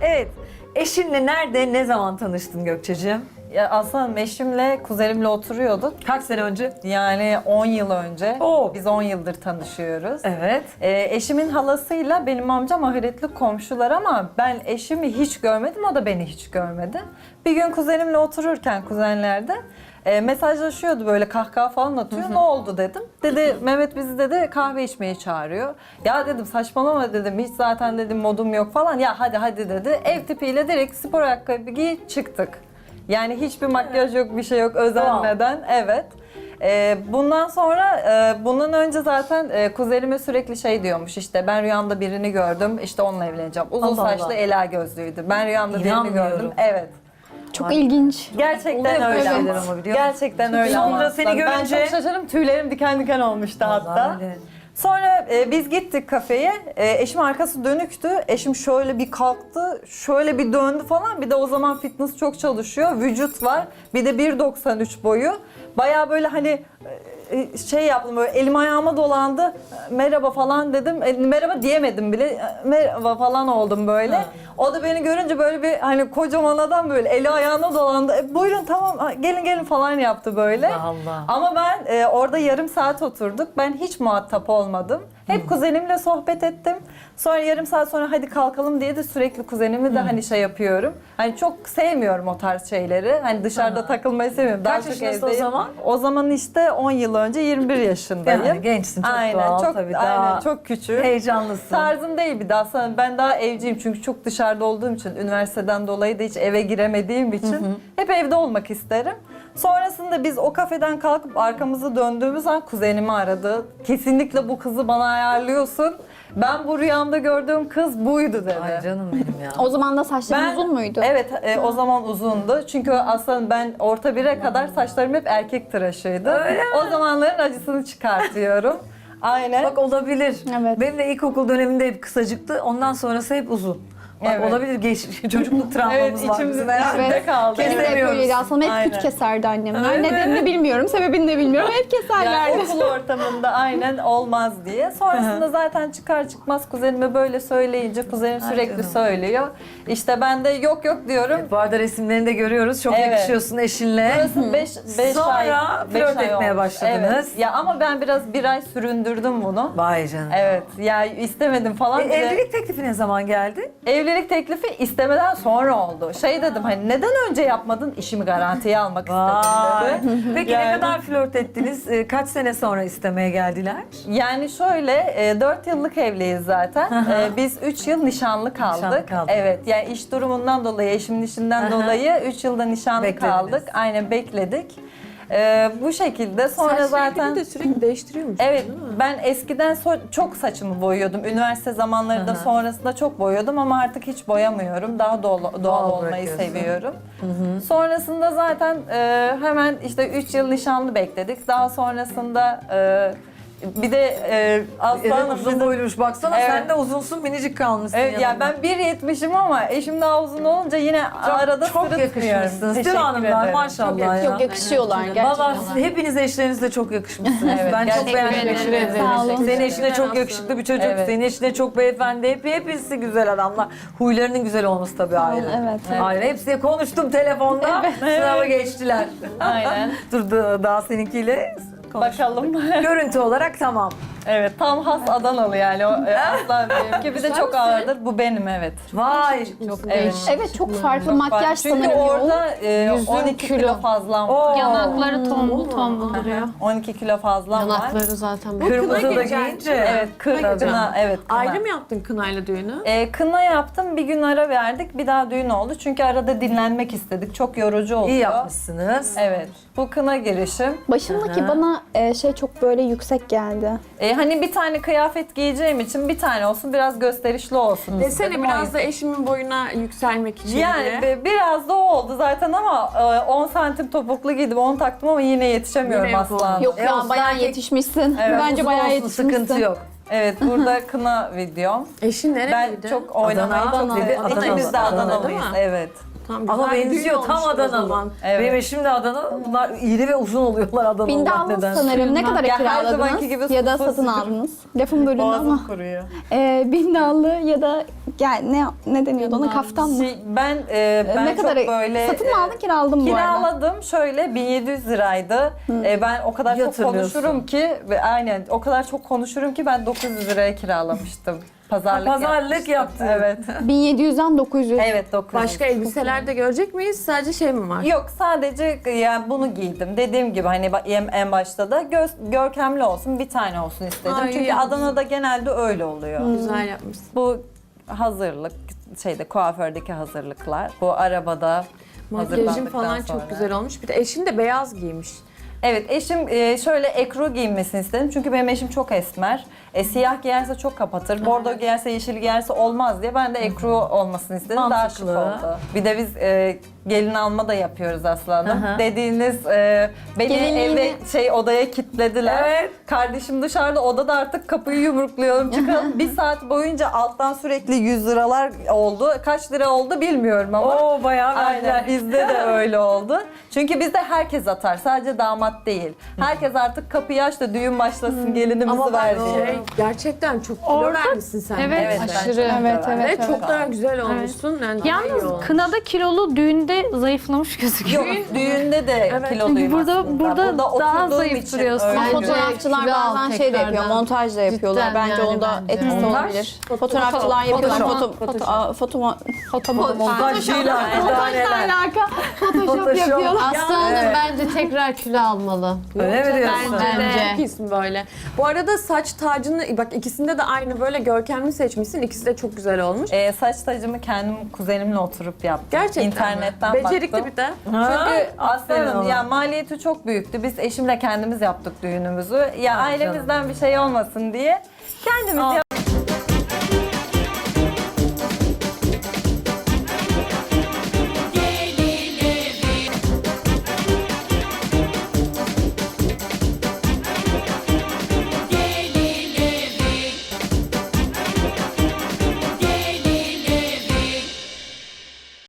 Evet. Eşinle nerede, ne zaman tanıştın Gökçe'ciğim? Ya aslında eşimle, kuzenimle oturuyorduk. Kaç sene önce? Yani 10 yıl önce. Oo. Biz 10 yıldır tanışıyoruz. Evet. Ee, eşimin halasıyla benim amcam ahiretli komşular ama ben eşimi hiç görmedim, o da beni hiç görmedi. Bir gün kuzenimle otururken kuzenlerde e, mesajlaşıyordu böyle kahkaha falan atıyor. Ne oldu dedim. Dedi Mehmet bizi dedi kahve içmeye çağırıyor. Ya dedim saçmalama dedim hiç zaten dedim modum yok falan. Ya hadi hadi dedi. Ev tipiyle direkt spor ayakkabı giy çıktık. Yani hiçbir makyaj yok bir şey yok özenmeden. Evet. Ee, bundan sonra, e, bundan önce zaten e, kuzenime sürekli şey diyormuş işte ben rüyamda birini gördüm işte onunla evleneceğim. Uzun Allah saçlı Allah. ela gözlüydü. Ben rüyamda birini İnanmıyorum. gördüm. Evet. Çok ilginç. Gerçekten Oluyor böyle öyle. şeyler ama biliyor musun? Gerçekten öyle. Sonra seni. Ben görünce- çok şaşırdım. Tüylerim diken diken olmuştu hatta. Vallahi öyle. Sonra e, biz gittik kafeye. E, eşim arkası dönüktü. Eşim şöyle bir kalktı, şöyle bir döndü falan. Bir de o zaman fitness çok çalışıyor. Vücut var. Bir de 1.93 boyu. Baya böyle hani e, şey yaptım böyle elim ayağıma dolandı. Merhaba falan dedim. E, merhaba diyemedim bile. E, Merhaba falan oldum böyle. O da beni görünce böyle bir hani kocaman adam böyle eli ayağına dolandı. E, buyurun tamam ha, gelin gelin falan yaptı böyle. Allah Allah. Ama ben e, orada yarım saat oturduk. Ben hiç muhatap olmadım. Hep kuzenimle sohbet ettim. Sonra yarım saat sonra hadi kalkalım diye de sürekli kuzenimi de hani şey yapıyorum. Hani çok sevmiyorum o tarz şeyleri. Hani dışarıda takılmayı sevmiyorum. Daha Kaç çok yaşındasın o evdeyim. zaman? O zaman işte 10 yıl önce 21 yaşındayım. Yani gençsin çok aynen, doğal çok, tabii aynen, daha çok küçük. heyecanlısın. Tarzım değil bir daha. Aslında Ben daha evciyim çünkü çok dışarıda olduğum için, üniversiteden dolayı da hiç eve giremediğim için hep evde olmak isterim. Sonrasında biz o kafeden kalkıp arkamızı döndüğümüz an kuzenimi aradı. Kesinlikle bu kızı bana ayarlıyorsun. Ben bu rüyamda gördüğüm kız buydu dedi. Ay canım benim ya. O zaman da saçların uzun muydu? Evet, e, o zaman uzundu. Çünkü aslında ben orta bire kadar saçlarım hep erkek tıraşıydı. Öyle mi? O zamanların acısını çıkartıyorum. Aynen. Bak olabilir. Evet. Benim de ilkokul döneminde hep kısacıktı. Ondan sonrası hep uzun. Bak Evet. olabilir geç çocukluk travmamız Evet, var içimizde- bizim herhalde. Evet. kaldı. Benim de hep Kesemiyoruz. aslında. Hep Aynen. küt keserdi annemler. Öyle mi? Nedenini bilmiyorum, sebebini de bilmiyorum. Hep Yani keserlerdi. okul ortamında aynen olmaz diye. Sonrasında zaten çıkar çıkmaz kuzenime böyle söyleyince kuzenim Ay sürekli canım. söylüyor. İşte ben de yok yok diyorum. Bu arada resimlerini de görüyoruz. Çok Evet. yakışıyorsun eşinle. Burası 5 5 Sonra ay. beş flört ay etmeye olmuş. başladınız. Evet. Ya ama ben biraz bir ay süründürdüm bunu. Vay canım. Evet. Ya istemedim falan. E, Bir de- evlilik teklifi ne zaman geldi? Evlilik teklifi istemeden sonra oldu. Şey dedim hani neden önce yapmadın işimi garantiye almak Vay. istedim dedi. Peki Yani- ne kadar flört ettiniz? E, Kaç sene sonra istemeye geldiler? Yani şöyle, e, 4 yıllık evliyiz zaten. E, biz 3 yıl nişanlı kaldık. Nişanlı kaldınız. Evet, yani iş durumundan dolayı, eşimin işinden Aha. dolayı 3 yılda nişanlı Beklediniz. kaldık. Aynen bekledik. E, bu şekilde sonra zaten... de sürekli değiştiriyor musun? Evet, ben eskiden so- çok saçımı boyuyordum. Üniversite zamanlarında Aha. sonrasında çok boyuyordum ama artık hiç boyamıyorum. Daha doğal, doğal, Doğal olmayı bırakıyorsun. seviyorum. Sonrasında zaten e, hemen işte 3 yıl nişanlı bekledik. Daha sonrasında e, bir de e, Aslı Evet, Hanım uzun boyluymuş. Baksana Evet. sen de uzunsun minicik kalmışsın. Evet, ya yanında. ben 1.70'im ama eşim daha uzun olunca yine arada çok yakışmışsınız değil mi hanımlar? Maşallah ya. Çok yakışıyorlar gerçekten. Valla siz hepiniz eşlerinize çok yakışmışsınız. Evet, ben çok beğendim. Senin eşine çok yakışıklı bir çocuk, Evet. senin eşine çok beyefendi. Hep, hepsi güzel adamlar. Huylarının güzel olması tabii ayrı. evet. Ayrı. Hepsiyle konuştum telefonda. Sınavı geçtiler. Aynen. Dur da- daha seninkiyle konuş. Bakalım. Görüntü olarak tamam. Evet, tam has Adanalı yani o e, aslan benimki. Bir de çok ağırdır. Bu benim evet. Vay. Çok evet. Evet çok farklı makyaj Çünkü sanırım yoğun. orada e, 12 kilo fazlam var. Oo. Yanakları tombul tombul duruyor. 12 kilo fazlam var. Yanakları zaten. Kırmızı da giyince. Evet, kır, kına, evet kına. Ayrı mı yaptın kınayla düğünü? E, kına yaptım, bir gün ara verdik, bir daha düğün oldu. Çünkü arada dinlenmek istedik, çok yorucu oldu. İyi yapmışsınız. Evet, bu kına girişim. Başımdaki bana e, şey çok böyle yüksek geldi. E, hani bir tane kıyafet giyeceğim için bir tane olsun, biraz gösterişli olsun Desene istedim. O biraz da eşimin boyuna yükselmek için Yani be- biraz da o oldu zaten ama e, 10 santim topuklu giydim, 10 taktım ama yine yetişemiyorum Yine yok asla. Yok E, ya olsun, bayağı erkek- yetişmişsin. Evet, Bence Uzun bayağı olsun, yetişmişsin. Sıkıntı yok. Evet, burada kına videom. Eşin Ben nereliydi? çok oynamayı Adana, çok Adana, seviyorum. Adana, İkimiz de Adana, Adanalıyız, değil mi? evet. Tam Ama güzel bir düğün benziyor tam olmuştur o Adanalı. zaman. Evet. Benim eşim de Adana. Bunlar iri ve uzun oluyorlar Adanalılar Bindallı nedense. sanırım. Ne kadar Ya her zamanki kiraladınız gibi ya da satın aldınız? Lafım bölündü ama. Boğazım kuruyor. E, bindallı ya da yani ne ne deniyordu ona kaftan mı? Şey, ben e, ben ne çok kadar böyle satın mı e, aldın kiraladın mı bu arada? Kiraladım şöyle 1700 liraydı. E, ben o kadar çok konuşurum ki ve aynen o kadar çok konuşurum ki ben 900 liraya kiralamıştım. Pazarlık, Pazarlık yapmıştım. yaptın. Evet. 1700'den 900. Evet 900. Başka elbiseler de görecek miyiz? Sadece şey mi var? Yok sadece yani bunu giydim. Dediğim gibi hani en- en başta da göz, görkemli olsun bir tane olsun istedim. Ay, Çünkü iyi Adana'da genelde öyle oluyor. Güzel yapmışsın. Bu hazırlık şeyde kuafördeki hazırlıklar. Bu arabada Makyajın hazırlandıktan falan sonra. çok güzel olmuş. Bir de eşin de beyaz giymiş. Evet eşim e, şöyle ekru giyinmesini istedim. Çünkü benim eşim çok esmer. E, siyah giyerse çok kapatır. Bordo giyerse, yeşil giyerse olmaz diye ben de ekru olmasını istedim. Daha şık Mantıklı. oldu. Bir de biz e, gelin alma da yapıyoruz. Hı hı. Dediğiniz e, beni Gelinliğini- evde şey odaya kilitlediler. Evet. Kardeşim dışarıda odada artık kapıyı yumrukluyorum çıkalım. bir saat boyunca alttan sürekli 100 liralar oldu. Kaç lira oldu bilmiyorum ama. Oo bayağı verdiler. Aynen bizde de öyle oldu. Çünkü bizde herkes atar. Sadece damat değil. Herkes artık kapıyı aç da düğün başlasın gelinimizi Ama diye. şey gerçekten çok kilo Orada- vermişsin sen. Evet, Evet, ben aşırı. çok Evet, evet, Ve evet. çok daha güzel olmuşsun. Yani daha iyi Yalnız olmuş. kınada kilolu, düğünde zayıflamış gözüküyor. Yok düğünde de Evet. kiloluyum burada- aslında. burada daha oturduğum zayıf için duruyorsun. öyle. Fotoğrafçılar kilo al bazen şey de yapıyor, montaj da yapıyorlar. Cidden bence yani onda bence. etkisi Montaj? olabilir. Fotoğrafçılar yapıyorlar. Foto, foto, aa, foto, Fotomontaj. Montaj değil artık daha ne neler. alaka? Photoshop, yapıyorlar. Aslanım Evet. bence tekrar kilo almalı. Öyle mi diyorsun? Bence. Çok iyisin böyle. Bu arada saç tacını bak ikisinde de aynı böyle görkemli seçmişsin. İkisi de çok güzel olmuş. Ee, saç tacımı kendim kuzenimle oturup yaptım. Gerçekten İnternetten mi? Becerikli baktım. bir de. Çünkü ona. ya maliyeti çok büyüktü. Biz eşimle kendimiz yaptık düğünümüzü. Ya ailemizden bir şey olmasın diye kendimiz Aferin.